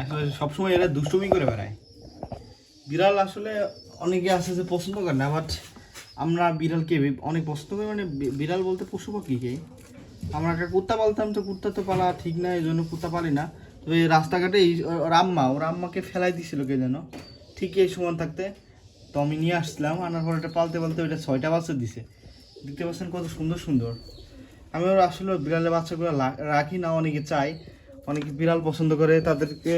আসলে সবসময় এরা দুষ্টুমি করে বেড়ায়। বিড়াল আসলে অনেকে আছে যে পছন্দ করে না বাট আমরা বিড়ালকে অনেক পছন্দ করি মানে বিড়াল বলতে পশু পাখিকে আমরা একটা কুত্তা পালতাম, তো কুত্তা তো পালা ঠিক না এই জন্য কুত্তা পালি না। তবে রাস্তাঘাটে এই ওর আম্মা, ওর আম্মাকে ফেলাই দিছিল কে যেন। ঠিক এই সময় থাকতে, তো আমি নিয়ে আসলাম, আনার পর এটা পালতে পালতে ওইটা ছয়টা বাচ্চা দিছে। দেখতে পাচ্ছেন কত সুন্দর সুন্দর। আমি ওর আসলে বিড়ালের বাচ্চাগুলো রাখি না, অনেকে চাই অনেকে বিড়াল পছন্দ করে, তাদেরকে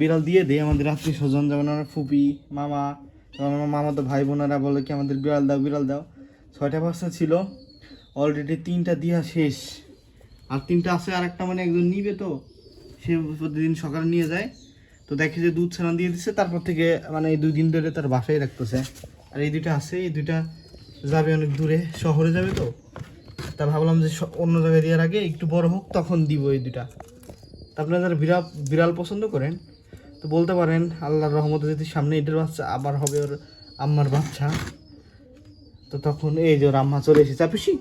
বিড়াল দিয়ে দেয়। আমাদের আত্মীয় স্বজন, যেমন আমার ফুপি, মামা, যেমন আমার মামা তো ভাই বোনেরা বলে কি, আমাদের বিড়াল দাও বিড়াল দাও। ছয়টা বাচ্চা ছিল। অলরেডি তিনটা দিয়া শেষ। আর তিনটা আছে আর একটা মানে একজন নিবে তো, সে প্রতিদিন সকালে নিয়ে যায়। তো দেখে যে দুধ ছানা দিয়ে দিচ্ছে তারপর থেকে মানে এই দুই দিন ধরে তার বাসায় রাখতেছে। আর এই দুইটা আছে, এই দুইটা যাবে অনেক দূরে। শহরে যাবে তো? তা ভাবলাম যে অন্য জায়গায় দেওয়ার আগে একটু বড় হোক, তখন দিব এই দুটা আপনারা যারা বিড়াল বিড়াল পছন্দ করেন, তো বলতে পারেন, আল্লাহর রহমতে যদি সামনে এটার বাচ্চা আবার হবে ওর আম্মার বাচ্চা, তো তখন এই যে ওর আম্মা চলে এসেছে। পুষি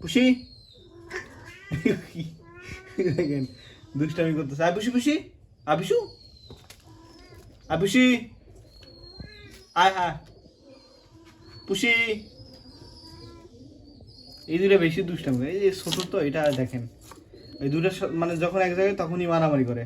পুষি। দুষ্টামি করতেছে। আয় পুষি আবিসু আবিসি আয় হ্যাঁ পুষি। এই দুটো বেশি দুষ্টামি। এই যে ছোট তো, এটা দেখেন। এই দুটো মানে যখন এক জায়গায় তখনই মারামারি করে।